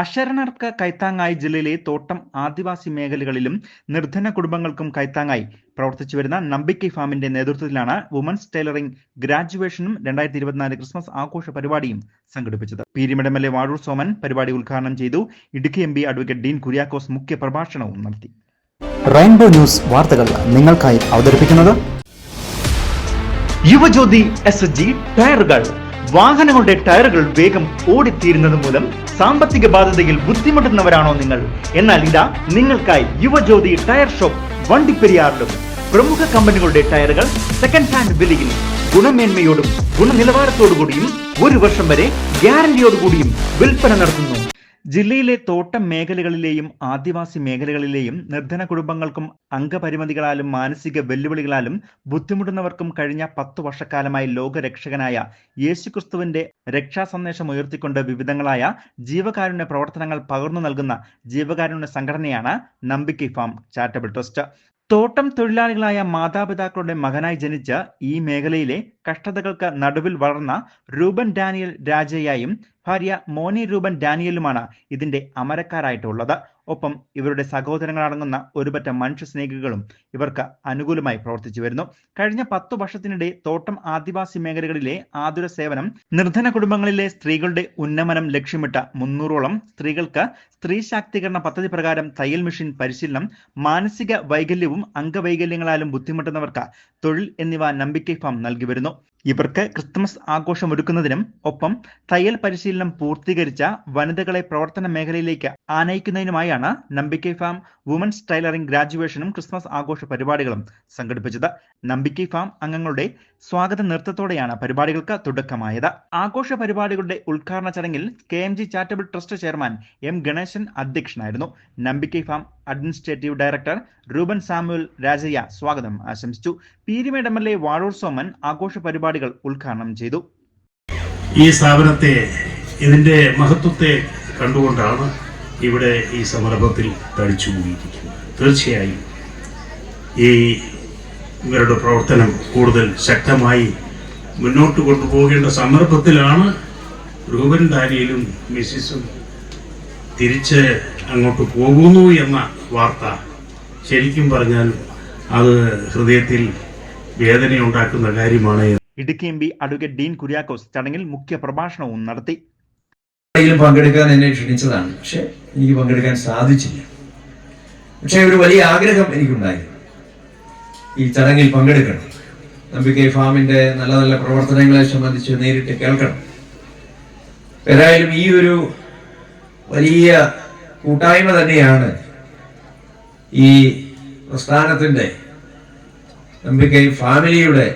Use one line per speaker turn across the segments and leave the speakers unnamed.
അശരണർക്ക് കൈത്താങ്ങായി ജില്ലയിലെ തോട്ടം ആദിവാസി മേഖലകളിലും നിർധന കുടുംബങ്ങൾക്കും കൈത്താങ്ങായി പ്രവർത്തിച്ചു വരുന്ന നമ്പിക്കൈ ഫാമിന്റെ നേതൃത്വത്തിലാണ് വുമൻസ് ടൈലറിംഗ് ഗ്രാജുവേഷനും രണ്ടായിരത്തി ഇരുപത്തിനാല് ക്രിസ്മസ് ആഘോഷ പരിപാടിയും സംഘടിപ്പിച്ചത്. Peermade M L A Vazhoor Soman പരിപാടി ഉദ്ഘാടനം ചെയ്തു. Idukki M P advocate Dean Kuriakose മുഖ്യ പ്രഭാഷണവും നടത്തി.
റെയിൻബോ ന്യൂസ് വാർത്തകൾ നിങ്ങൾക്കായി അവതരിപ്പിക്കുന്നത്
യുവജ്യോതി എസ് എസ് ജി ടയറുകൾ. വാഹനങ്ങളുടെ ടയറുകൾ വേഗം ഓടിത്തീരുന്നത് മൂലം സാമ്പത്തിക ബാധ്യതയിൽ ബുദ്ധിമുട്ടുന്നവരാണോ നിങ്ങൾ? എന്നാൽ ഇതാ നിങ്ങൾക്കായി യുവജ്യോതി ടയർ ഷോപ്പ് വണ്ടിപ്പെരിയാറിലും പ്രമുഖ കമ്പനികളുടെ ടയറുകൾ സെക്കൻഡ് ഹാൻഡ് വിലയിൽ ഗുണമേന്മയോടും ഗുണനിലവാരത്തോടു കൂടിയും ഒരു വർഷം വരെ ഗ്യാരണ്ടിയോടുകൂടിയും വിൽപ്പന നടത്തുന്നു. ജില്ലയിലെ തോട്ടം മേഖലകളിലെയും ആദിവാസി മേഖലകളിലെയും നിർധന കുടുംബങ്ങൾക്കും അംഗപരിമിതികളാലും മാനസിക വെല്ലുവിളികളാലും ബുദ്ധിമുട്ടുന്നവർക്കും കഴിഞ്ഞ പത്തു വർഷക്കാലമായി ലോകരക്ഷകനായ യേശുക്രിസ്തുവിന്റെ രക്ഷാ സന്ദേശം ഉയർത്തിക്കൊണ്ട് വിവിധങ്ങളായ ജീവകാരുണ്യ പ്രവർത്തനങ്ങൾ പകർന്നു നൽകുന്ന ജീവകാരുണ്യ സംഘടനയാണ് നമ്പിക്കി ഫാം ചാരിറ്റബിൾ ട്രസ്റ്റ്. തോട്ടം തൊഴിലാളികളായ മാതാപിതാക്കളുടെ മകനായി ജനിച്ച ഈ മേഖലയിലെ കഷ്ടതകൾക്ക് നടുവിൽ വളർന്ന റൂബൻ ഡാനിയൽ രാജയായും ഭാര്യ മോനി റൂബൻ ഡാനിയലുമാണ് ഇതിന്റെ അമരക്കാരായിട്ടുള്ളത്. ഒപ്പം ഇവരുടെ സഹോദരങ്ങളടങ്ങുന്ന ഒരുപറ്റ മനുഷ്യ സ്നേഹികളും ഇവർക്ക് അനുകൂലമായി പ്രവർത്തിച്ചു വരുന്നു. കഴിഞ്ഞ പത്തു വർഷത്തിനിടെ തോട്ടം ആദിവാസി മേഖലകളിലെ ആതുര സേവനം നിർധന കുടുംബങ്ങളിലെ സ്ത്രീകളുടെ ഉന്നമനം ലക്ഷ്യമിട്ട മുന്നൂറോളം സ്ത്രീകൾക്ക് സ്ത്രീ ശാക്തീകരണ പദ്ധതി പ്രകാരം തയ്യൽ മെഷീൻ പരിശീലനം മാനസിക വൈകല്യവും അംഗവൈകല്യങ്ങളാലും ബുദ്ധിമുട്ടുന്നവർക്ക് തൊഴിൽ എന്നിവ നമ്പിക്കൈ ഫാം നൽകി വരുന്നു. ¿no? ഇവർക്ക് ക്രിസ്തുമസ് ആഘോഷം ഒരുക്കുന്നതിനും ഒപ്പം തയ്യൽ പരിശീലനം പൂർത്തീകരിച്ച വനിതകളെ പ്രവർത്തന മേഖലയിലേക്ക് ആനയിക്കുന്നതിനുമായാണ് നമ്പിക്കൈ ഫാം വുമൻസ് ടൈലറിംഗ് ഗ്രാജുവേഷനും ക്രിസ്മസ് ആഘോഷ പരിപാടികളും സംഘടിപ്പിച്ചത്. നമ്പിക്കൈ ഫാം അംഗങ്ങളുടെ സ്വാഗത നൃത്തത്തോടെയാണ് പരിപാടികൾക്ക് തുടക്കമായത്. ആഘോഷ പരിപാടികളുടെ ഉദ്ഘാടന ചടങ്ങിൽ K M G charitable trust chairman M Ganesan അധ്യക്ഷനായിരുന്നു. Nambikkai farm administrative director Ruben Samuel Rajaiah സ്വാഗതം ആശംസിച്ചു. Peermade M L A Vazhoor Soman ആഘോഷ പരിപാടികൾ ഉദ്ഘാടനം ചെയ്തു.
ഈ സ്ഥാപനത്തെ ഇതിന്റെ മഹത്വത്തെ കണ്ടുകൊണ്ടാണ് ഇവിടെ ഈ സംരംഭത്തിൽ തടിച്ചുകൂടിയിരിക്കുന്നത്. തീർച്ചയായും ഈ ഇവരുടെ പ്രവർത്തനം കൂടുതൽ ശക്തമായി മുന്നോട്ട് കൊണ്ടുപോകേണ്ട സന്ദർഭത്തിലാണ് റൂബൻ ദാനിയിലും മിസ്സിസും തിരിച്ച് അങ്ങോട്ട് പോകുന്നു എന്ന വാർത്ത ശരിക്കും പറഞ്ഞാൽ അത് ഹൃദയത്തിൽ വേദനയുണ്ടാക്കുന്ന കാര്യമാണ്
Idukki M P advocate Dean Kuriakose ചടങ്ങിൽ മുഖ്യ പ്രഭാഷണവും നടത്തി.
പങ്കെടുക്കാൻ എന്നെ ക്ഷണിച്ചതാണ്. പക്ഷെ എനിക്ക് പങ്കെടുക്കാൻ സാധിച്ചില്ല. പക്ഷെ ഒരു വലിയ ആഗ്രഹം എനിക്കുണ്ടായിരുന്നു ഈ ചടങ്ങിൽ പങ്കെടുക്കണം. നമ്പിക്കൈ ഫാമിന്റെ നല്ല നല്ല പ്രവർത്തനങ്ങളെ സംബന്ധിച്ച് നേരിട്ട് കേൾക്കണം. ഏതായാലും ഈ ഒരു വലിയ കൂട്ടായ്മ തന്നെയാണ് ഈ പ്രസ്ഥാനത്തിന്റെ നമ്പിക്കൈ ഫാമിലിയുടെ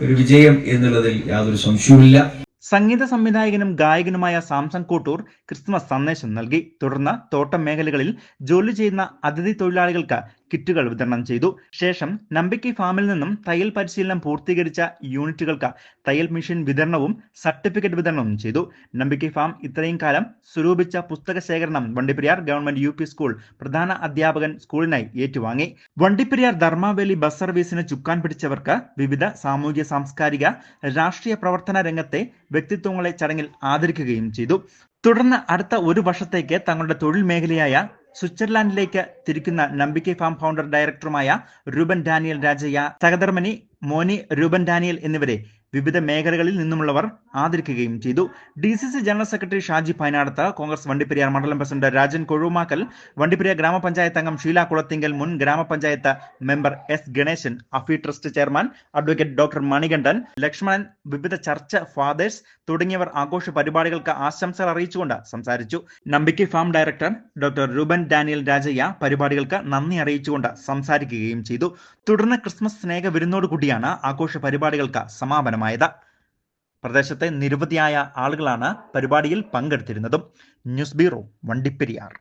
ഒരു വിജയം എന്നുള്ളതിൽ യാതൊരു സംശയവുമില്ല.
സംഗീത സംവിധായകനും ഗായകനുമായ സാംസൺ കോട്ടൂർ ക്രിസ്മസ് സന്ദേശം നൽകി. തുടർന്ന് തോട്ടം മേഖലകളിൽ ജോലി ചെയ്യുന്ന അതിഥി തൊഴിലാളികൾക്ക് കിറ്റുകൾ വിതരണം ചെയ്തു. ശേഷം നമ്പിക്കി ഫാമിൽ നിന്നും തയ്യൽ പരിശീലനം പൂർത്തീകരിച്ച യൂണിറ്റുകൾക്ക് തയ്യൽ മെഷീൻ വിതരണവും സർട്ടിഫിക്കറ്റ് വിതരണവും ചെയ്തു. നമ്പിക്കി ഫാം ഇത്രയും കാലം സ്വരൂപിച്ച പുസ്തക ശേഖരണം വണ്ടിപ്പെരിയാർ ഗവൺമെന്റ് യു സ്കൂൾ പ്രധാന അധ്യാപകൻ സ്കൂളിനായി ഏറ്റുവാങ്ങി. വണ്ടിപ്പെരിയാർ ധർമാവേലി ബസ് സർവീസിന് ചുക്കാൻ പിടിച്ചവർക്ക് വിവിധ സാമൂഹ്യ സാംസ്കാരിക രാഷ്ട്രീയ പ്രവർത്തന രംഗത്തെ വ്യക്തിത്വങ്ങളെ ചടങ്ങിൽ ആദരിക്കുകയും ചെയ്തു. തുടർന്ന് അടുത്ത ഒരു വർഷത്തേക്ക് തങ്ങളുടെ തൊഴിൽ മേഖലയായ സ്വിറ്റ്സർലാൻഡിലേക്ക് തിരിക്കുന്ന നമ്പിക്കെ ഫാം ഫൗണ്ടർ ഡയറക്ടറുമായ രൂപൻ ഡാനിയൽ രാജയ്യ സഹധർമ്മനി മോനി രൂപൻ ഡാനിയൽ എന്നിവരെ വിവിധ മേഖലകളിൽ നിന്നുമുള്ളവർ ആദരിക്കുകയും ചെയ്തു. D C C general secretary Shaji Painadath Congress Vandiperiyar മണ്ഡലം പ്രസിഡന്റ് രാജൻ കൊഴുമാക്കൽ വണ്ടിപ്പെരിയാർ ഗ്രാമപഞ്ചായത്ത് അംഗം ഷീല കുളത്തിങ്കൽ മുൻ ഗ്രാമപഞ്ചായത്ത് member S Ganesan Afi trust chairman advocate doctor Manikandan Lakshmanan വിവിധ ചർച്ച ഫാദേഴ്സ് തുടങ്ങിയവർ ആഘോഷ പരിപാടികൾക്ക് ആശംസകൾ അറിയിച്ചുകൊണ്ട് സംസാരിച്ചു. Nambikkai farm director doctor Ruben Daniel Rajaiah പരിപാടികൾക്ക് നന്ദി അറിയിച്ചുകൊണ്ട് സംസാരിക്കുകയും ചെയ്തു. തുടർന്ന് ക്രിസ്മസ് സ്നേഹ വിരുന്നോടുകൂടിയാണ് ആഘോഷ പരിപാടികൾക്ക് സമാപനമായത് പ്രദേശത്തെ നിരവധിയായ ആളുകളാണ് പരിപാടിയിൽ പങ്കെടുത്തിരുന്നതും. News bureau Vandiperiyar.